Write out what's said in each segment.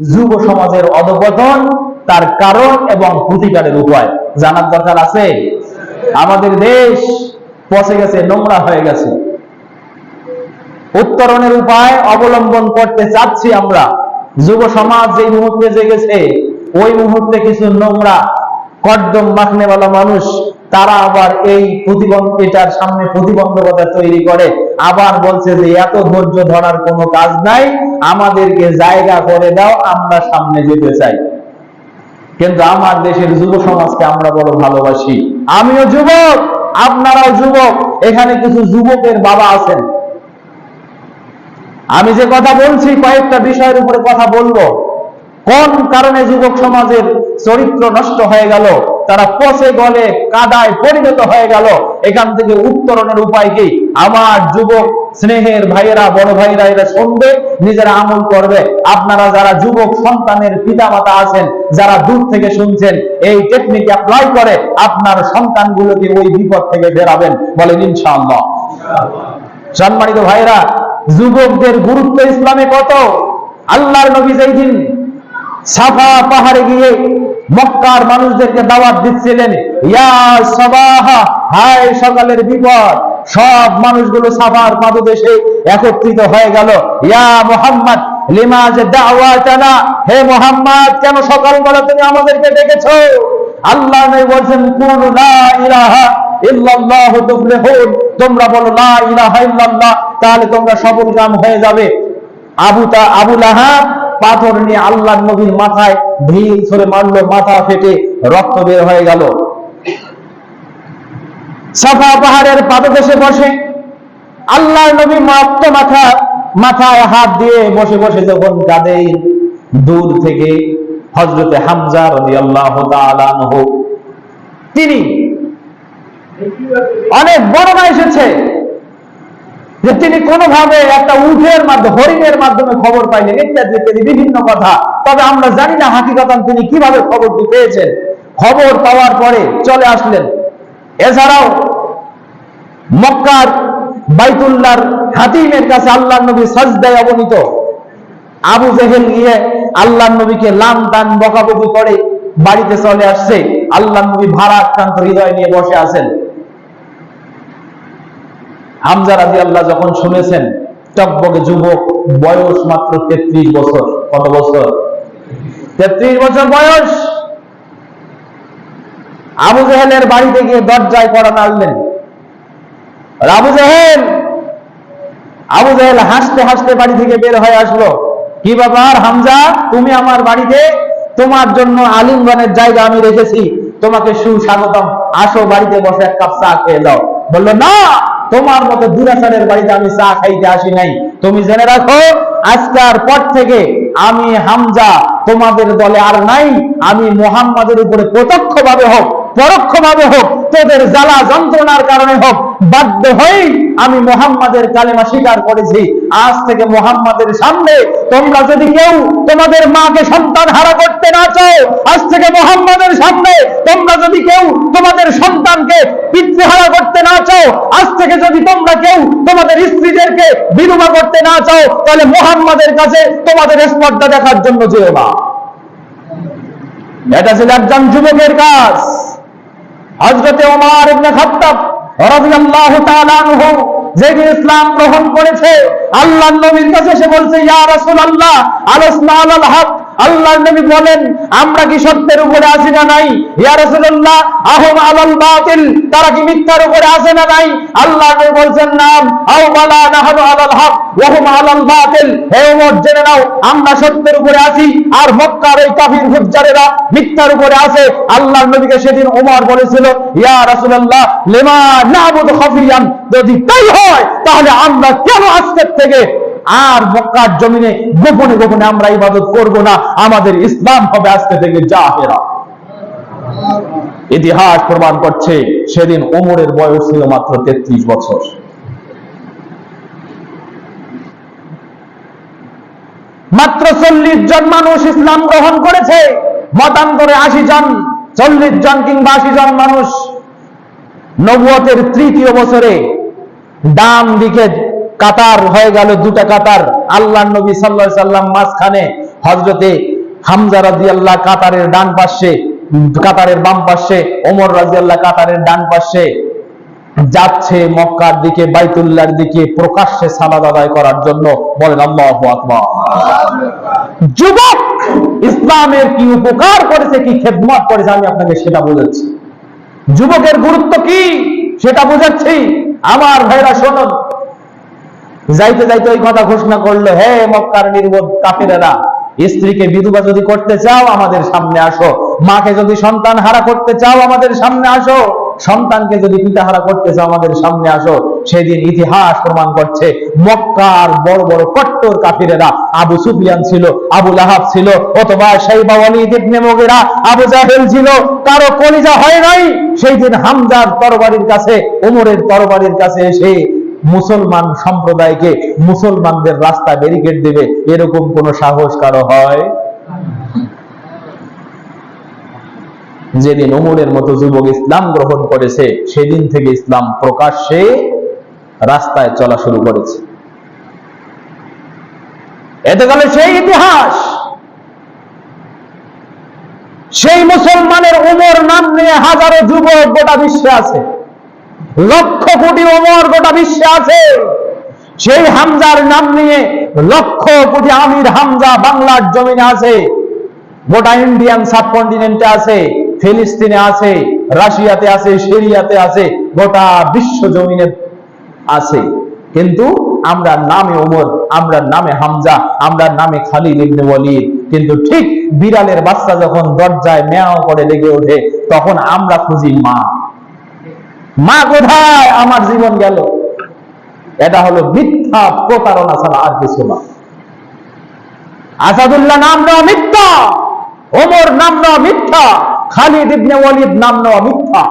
যুব সমাজের অধপতন, তার কারণ এবং প্রতিকারের উপায়। জানার দরকার আছে? আমাদের দেশ পচে গেছে, নোংরা হয়ে গেছে। উত্তরণের উপায় অবলম্বন করতে চাচ্ছি আমরা। যুব সমাজ যে মুহূর্তে জেগেছে, ওই মুহূর্তে কিছু নোংরা কদ্দম মাখনেওয়ালা মানুষ তারা আবার এই প্রতিবন্ধ এটার সামনে প্রতিবন্ধকতা তৈরি করে। আবার বলছে যে, এত ধৈর্য ধরার কোনো কাজ নাই। আমাদেরকে জায়গা করে দাও, আমরা সামনে যেতে চাই। কিন্তু আমার দেশের যুব সমাজকে আমরা বড় ভালোবাসি। আমিও যুবক, আপনারাও যুবক। এখানে কিছু যুবকের বাবা আছেন। আমি যে কথা বলছি, কয়েকটা বিষয়ের উপরে কথা বলব। কোন কারণে যুবক সমাজের চরিত্র নষ্ট হয়ে গেল? তারা পচে গলে, কাদায় পরিণত হয়ে গেল। এখান থেকে উত্তরণের উপায় কি? আমার যুবক, স্নেহের ভাইয়েরা, বড় ভাইয়েরা এরা শুনবে, নিজেরা আমল করবে। আপনারা যারা যুবক, সন্তানের পিতা মাতা আছেন, যারা দূর থেকে শুনছেন, এই টেকনিক অ্যাপ্লাই করে আপনার সন্তানগুলোকে ওই বিপদ থেকে বেরাবেন বলেন ইনশাআল্লাহ। সম্মানিত ভাইরা যুবকদের গুরুত্ব ইসলামে কত? আল্লাহর নবী যেই দিন সাফা পাহাড়ে গিয়ে মক্কার মানুষদেরকে দাওয়াত দিচ্ছিলেন, ইয়া সবাহা, হায় সকালের বিপদ, সব মানুষগুলো সাফার পাদদেশে একত্রিত হয়ে গেল। ইয়া মোহাম্মদ, লিমা যে দাওয়াতানা, হে মোহাম্মদ, কেন সকালবেলা তুমি আমাদেরকে ডেকেছো? আল্লাহ নবী বলছেন কুল লা ইলাহা ইল্লাল্লাহু তুফলিহুন। তোমরা বলো, লা ইলাহা ইল্লাল্লাহ, তাহলে তোমরা সফলকাম হয়ে যাবে। আবু তা, আবু লাহাব পাথর নিয়ে আল্লাহ নবীর মাথায় ঢিল ছড়ে মারলো, মাথা ফেটে রক্ত বের হয়ে গেল। সাফা পাহাড়ের পাদদেশে বসে আল্লাহ নবী মাত্র মাথা, মাথায় হাত দিয়ে বসে বসে যখন কাঁদে, দূর থেকে হজরতে হামজা রাদিয়াল্লাহু তাআলা তিনি অনেক বর্ণনা এসেছে। যে তিনি কোনোভাবে একটা উঠের মাধ্যমে, হরিণের মাধ্যমে খবর পাইলেন ইত্যাদি ইত্যাদি বিভিন্ন কথা। তবে আমরা জানি না হাকিকতান তিনি কীভাবে খবরটি পেয়েছেন। খবর পাওয়ার পরে চলে আসলেন। এছাড়াও মক্কার বাইতুল্লাহর হাতিমের কাছে আল্লাহ নবী সজদায় অবনীত। আবু জেহেল গিয়ে আল্লাহ নবীকে লাম টান বকাবকি করে বাড়িতে চলে আসছে। আল্লাহ নবী ভাড়া আক্রান্ত হৃদয় নিয়ে বসে আছেন। হামজা রাজি আল্লাহ যখন শুনেছেন টকবকে যুবক, বয়স মাত্র তেত্রিশ বছর। কত বছর? তেত্রিশ বছর বয়স। আবু জেহেলের বাড়িতে গিয়ে দরজায় করা নাড়লেন। আবু জেহেল আবু জেহেল হাসতে হাসতে বাড়ি থেকে বের হয়ে আসলো। কি ব্যাপার হামজা? তুমি আমার বাড়িতে? তোমার জন্য আলিমগণের জায়গা আমি রেখেছি। তোমাকে সুস্বাগতম। আসো বাড়িতে বসে এক কাপ চা খেয়ে দাও বলল, না! তোমার মতো দুরাচারের বাড়িতে আমি চা খাইতে আসি নাই। তুমি জেনে রাখো, আজকার পর থেকে আমি হামজা, তোমাদের দলে আর নাই, আমি মোহাম্মদের উপরে প্রত্যক্ষভাবে হোক। পরোক্ষ ভাবে হোক, তোদের জ্বালা যন্ত্রণার কারণে হোক, বাধ্য হয়েই আমি মোহাম্মদের কালেমা স্বীকার করেছি। আজ থেকে মোহাম্মদের সামনে তোমরা যদি কেউ তোমাদের মাকে সন্তান হারা করতে না চাও, আজ থেকে মোহাম্মদের সামনে তোমরা যদি কেউ তোমাদের সন্তানকে পিতৃহারা করতে না চাও, আজ থেকে যদি তোমরা কেউ তোমাদের স্ত্রীদেরকে বিধবা করতে না চাও, তাহলে মোহাম্মদের কাছে তোমাদের স্পর্ধা দেখার জন্য যেও না। এটা ছিল একজন যুবকের কাজ। হজরতে ওমার ইবনে খাত্তাব রাদিয়াল্লাহু তাআলা আনহু যেদিন ইসলাম গ্রহণ করেছে আল্লাহ নবীর কাছে এসে বলছে, ইয়া রাসূলুল্লাহ আলাসনা আলাল হক? আল্লাহর নবী বলেন, আমরা কি সত্যের উপরে আছি না নাই? ইয়া রাসূলুল্লাহ, আহম আলাল বাতিল, তারা কি মিথ্যার উপরে আছে না নাই? আল্লাহর নবী বলছেন, নাম, আও বালা নাহনু আলাল হক আলাল বাতিল। হে ওমর জেনে নাও, আমরা সত্যের উপরে আছি আর মক্কার এই কাফির মিথ্যার উপরে আছে। আল্লাহর নবীকে সেদিন ওমর বলেছিল, ইয়া রাসূলুল্লাহ যদি তাই হয়, তাহলে আমরা কেন আজকের থেকে আর মক্কার জমিনে গোপনে গোপনে আমরা ইবাদত করব না। আমাদের ইসলাম হবে আজকে থেকে জাহেরা। ইতিহাস প্রমাণ করছে, সেদিন ওমরের বয়স ছিল মাত্র তেত্রিশ বছর। মাত্র চল্লিশ জন মানুষ ইসলাম গ্রহণ করেছে। মতান্তরে আশি জন, চল্লিশ জন কিংবা আশি জন মানুষ। নবুয়তের তৃতীয় বছরে ডান দিকে কাতার হয়ে গেল দুটা কাতার। আল্লাহ নবী সাল্লাহ সাল্লাম মাঝখানে হজরতে হামজা রাজিয়াল্লাহ কাতারের ডান পাশে, কাতারের বাম পাশে, ওমর রাজিয়াল্লাহ কাতারের ডান পাশে যাচ্ছে মক্কার দিকে, বাইতুল্লাহর দিকে প্রকাশ্যে সালাদ আদায় করার জন্য বলেন আল্লাহু আকবার। যুবক, ইসলামের কি উপকার করেছে, কি খেদমত করেছে, আমি আপনাকে সেটা বোঝাচ্ছি। যুবকের গুরুত্ব কি, সেটা বোঝাচ্ছি। আমার ভাইরা শোনুন যাইতে যাইতে ওই কথা ঘোষণা করল, হে মক্কার নির্বোধ কাফিরেরা, স্ত্রীকে বিধবা যদি করতে চাও, আমাদের সামনে আসো। মাকে যদি সন্তান হারা করতে চাও, আমাদের সামনে আসো। সন্তানকে যদি পিতাহারা করতে চাও, আমাদের সামনে আসো। সেদিন ইতিহাস প্রমাণ করছে, মক্কার বড় বড় কট্টর কাফিরেরা, আবু সুফিয়ান ছিল, আবু লাহাব ছিল, অথবা সাইবা ওয়ালিদ ইবনে মুগিরা, আবু জাহেল ছিল। কারও কলিজা হয় নাই। সেই দিন হামজার তরবারির কাছে, ওমরের তরবারির কাছে এসে মুসলমান সম্প্রদায়কে মুসলমানদের রাস্তা ব্যারিকেড দেবে, এরকম কোন সাহস কারও হয়? যেদিন ওমরের মতো যুবক ইসলাম গ্রহণ করেছে, সেদিন থেকে ইসলাম প্রকাশ্যে রাস্তায় চলা শুরু করেছে। এতে গেলে সেই ইতিহাস। সেই মুসলমানের উমর নাম নিয়ে হাজারো যুবক গোটা বিশ্বে আছে। লক্ষ কোটি ওমর গোটা বিশ্বে আছে। সেই হামজার নাম নিয়ে লক্ষ কোটি আমির হামজা বাংলার জমিনে আছে। গোটা ইন্ডিয়ান সাবকন্টিনেন্টে আছে, ফিলিস্তিনে আছে, রাশিয়াতে আছে, সিরিয়াতে আছে, গোটা বিশ্ব জমিনে আছে। কিন্তু আমরা নামে ওমর, আমরা নামে হামজা, আমরা নামে খালিদ ইবনে ওয়ালিদ। কিন্তু ঠিক বিড়ালের বাচ্চা যখন দরজায় মেয়াও করে লেগে ওঠে, তখন আমরা খুঁজি মা। মা কোথায়? আমার জীবন গেল। এটা হলো মিথ্যা প্রতারণা ছাড়া আর কিছু না। আসাদুল্লাহ নাম নেওয়া মিথ্যা। ওমর নাম নেওয়া মিথ্যা। খালিদ ইবনে ওয়ালিদ নাম নেওয়া মিথ্যা।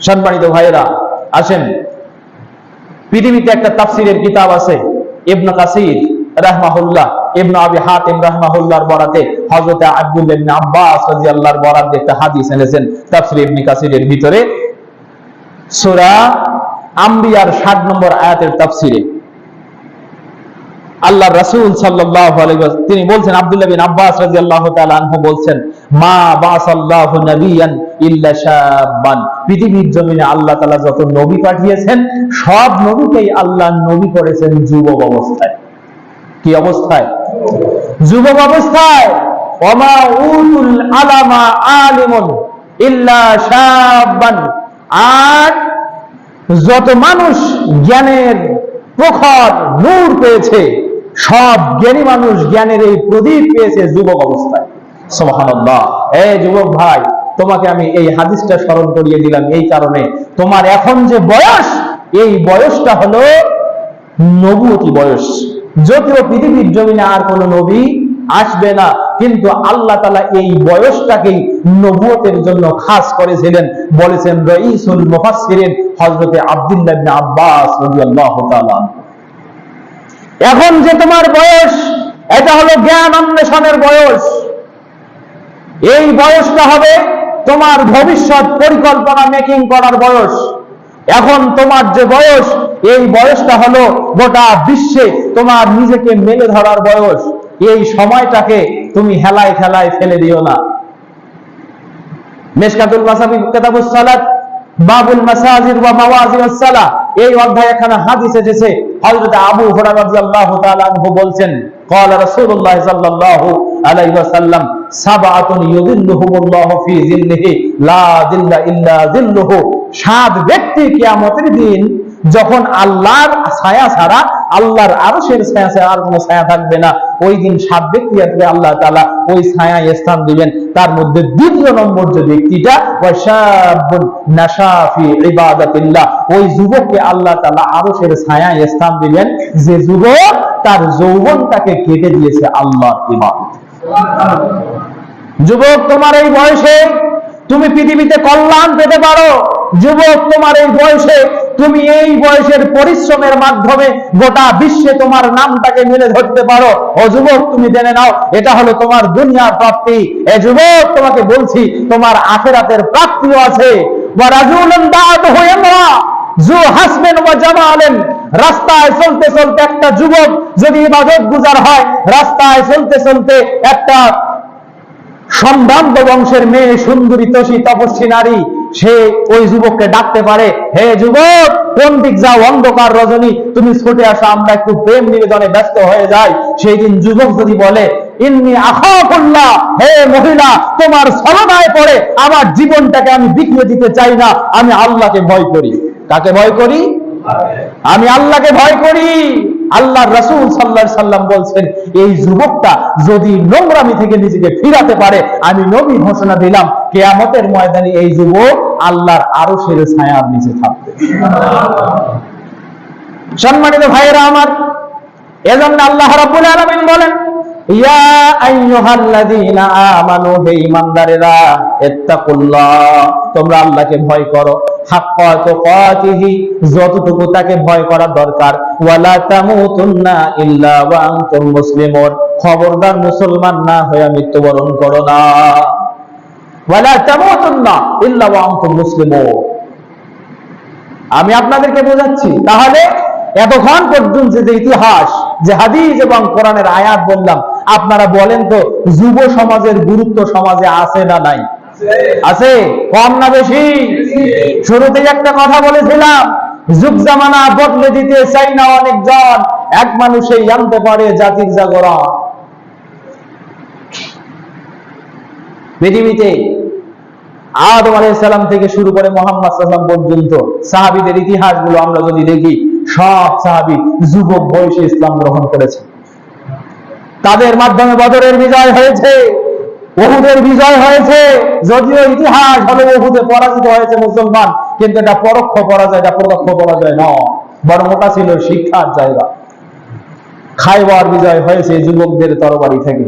সম্মানিত ভাইয়েরা, আসেন। পৃথিবীতে একটা তাফসিরের কিতাব আছে, ইবন কাসির রাহমাহুল্লাহ, ইবন আবি হাতিম রাহমাহুল্লাহর বরাতে হযরত আব্দুল্লাহ ইবনে আব্বাস রাদিয়াল্লাহর বরাতে একটা হাদিস এনেছেন, তাফসির ইবনে কাসিরের ভিতরে। সূরা আম্বিয়ার 60 নম্বর আয়াতের তাফসিরে। আল্লাহ রাসূল ওয়াসাল্লাম তিনি বলছেন, আব্দুল্লাহ বিন আব্বাস রাদিয়াল্লাহু তাআলা আনহু বলছেন, মা নাবিয়ান ইল্লা পৃথিবীর জমিনে আল্লাহ যত নবী পাঠিয়েছেন, সব নবীকেই আল্লাহ নবী করেছেন যুবক অবস্থায়। কি অবস্থায়? যুবক অবস্থায়। ওমা উতুল আলামা আলিমুন ইল্লা শাবান আর যত মানুষ জ্ঞানের প্রখর নূর পেয়েছে, সব জ্ঞানী মানুষ জ্ঞানের এই প্রদীপ পেয়েছে যুবক অবস্থায়। সুবহানাল্লাহ। এ যুবক ভাই, তোমাকে আমি এই হাদিসটা স্মরণ করিয়ে দিলাম এই কারণে। তোমার এখন যে বয়স, এই বয়সটা হলো নবুয়তি বয়স। যদিও পৃথিবীর জমিনে আর কোন নবী আসবে না কিন্তু আল্লাহ তালা এই বয়সটাকেই নবুয়তের জন্য খাস করেছিলেন। বলেছেন, রঈসুল মুফাসসিরিন হযরতে আব্দুল্লাহ ইবনে আব্বাস রাদিয়াল্লাহু তাআলা এখন যে তোমার বয়স, এটা হলো জ্ঞান অন্বেষণের বয়স। এই বয়সটা হবে তোমার ভবিষ্যৎ পরিকল্পনা মেকিং করার বয়স। এখন তোমার যে বয়স, এই বয়সটা হলো গোটা বিশ্বে তোমার নিজেকে মেলে ধরার বয়স। এই সময়টাকে তুমি হেলায় খেলায় ফেলে দিও না। মেশকাতুল মাসাবি কিতাবুস সালাত, বাবুল মাসাজিদ ওয়া মাওয়াজিউস সালাহ। এই অধ্যায় এখানে হাদিস এসেছে। হযরত আবু হুরায়রা রাদিয়াল্লাহু তাআলা আনহু বলছেন صلى الله عليه وسلم ওয়াসাল্লাম, সাবআতুন الله في জিল্লিহি لا জিল্লা ইল্লা জিল্লুহু সাত ব্যক্তি কিয়ামতের দিন যখন আল্লাহর ছায়া ছাড়া, আল্লাহর আরশের ছায়া ছাড়া আর কোনো ছায়া থাকবে না। ওই দিন সাত ব্যক্তি আসবে, আল্লাহ তাআলা ওই ছায়ায় স্থান দিবেন। তার মধ্যে দ্বিতীয় নম্বর যে ব্যক্তিটা ওই যুবককে আল্লাহ তাআলা আরশের ছায়ায় স্থান দিবেন যে যুবক তার যৌবনটাকে কেটে দিয়েছে আল্লাহ ইবাদত। যুবক, তোমার এই বয়সে তুমি পৃথিবীতে কল্যাণ পেতে পারো। যুবক, তোমার এই বয়সে, তুমি এই বয়সের পরিশ্রমের মাধ্যমে গোটা বিশ্বে তোমার নামটাকে মেলে ধরতে পারো। ও যুবক, তুমি জেনে নাও, এটা হলো তোমার দুনিয়ার প্রাপ্তি। এ যুবক, তোমাকে বলছি, তোমার আখেরাতের প্রাপ্তিও আছে। রাস্তায় চলতে চলতে একটা যুবক যদি ইবাদত গুজার হয়, রাস্তায় চলতে চলতে একটা সম্ভ্রান্ত বংশের মেয়ে, সুন্দরী, তসী, তপস্বী নারী, সে ওই যুবককে ডাকতে পারে, হে যুবক, কোন দিক যাও? অন্ধকার রজনী, তুমি ছুটে আসো, আমরা একটু প্রেম নিবেদনে ব্যস্ত হয়ে যাই। সেই দিন যুবক যদি বলে, ইন্নি আখাফুল্লাহ হে মহিলা, তোমার ছলনায় পড়ে, আমার জীবনটাকে আমি বিকিয়ে দিতে চাই না, আমি আল্লাহকে ভয় করি। কাকে ভয় করি? আমি আল্লাহকে ভয় করি। আল্লাহ রসুল সাল্লাহ সাল্লাম বলছেন, এই যুবকটা যদি নোংরামি থেকে নিজেকে ফিরাতে পারে, আমি নবী ঘোষণা দিলাম, কেয়ামতের ময়দানে এই যুবক আল্লাহর আরও সেরে ছায়ার নিচে থাকবে। সম্মানিত ভাইয়েরা আমার, এজন্য আল্লাহ রাব্বুল আলামিন বলেন, ইয়া আইয়ুহাল্লাযীনা আমানু, হে ঈমানদারেরা, ইত্তাকুল্লাহ। তোমরা আল্লাহকে ভয় করো। যতটুকু তাকে ভয় করা দরকার। ওয়ালা খবরদার মুসলমান না হয়ে মৃত্যুবরণ করো না। ওয়ালা আমি আপনাদেরকে বোঝাচ্ছি, তাহলে এতক্ষণ পর্যন্ত যে ইতিহাস, যে হাদিস এবং কোরআনের আয়াত বললাম, আপনারা বলেন তো, যুব সমাজের গুরুত্ব সমাজে আছে না নাই? আছে? কম না বেশি? শুরুতেই একটা কথা বলেছিলাম, যুগ জামানা বদলে দিতে চাই না অনেকজন, এক মানুষেই জানতে পারে জাতির জাগরণ। পৃথিবীতে আদম আলাইসাল্লাম থেকে শুরু করে মোহাম্মদ সাল্লাম পর্যন্ত সাহাবিদের ইতিহাসগুলো আমরা যদি দেখি, সব সাহাবি যুবক বয়সে ইসলাম গ্রহণ করেছে। তাদের মাধ্যমে বদরের বিজয় হয়েছে। ওহুদের বিজয় হয়েছে, যদিও ইতিহাস হলো ওহুদে পরাজিত হয়েছে মুসলমান, কিন্তু এটা পরোক্ষ পরাজয়, এটা প্রত্যক্ষ পরাজয় নয়, বরং ওটা ছিল শিক্ষার জায়গা। খাইবার বিজয় হয়েছে যুবকদের তরবারি থেকে।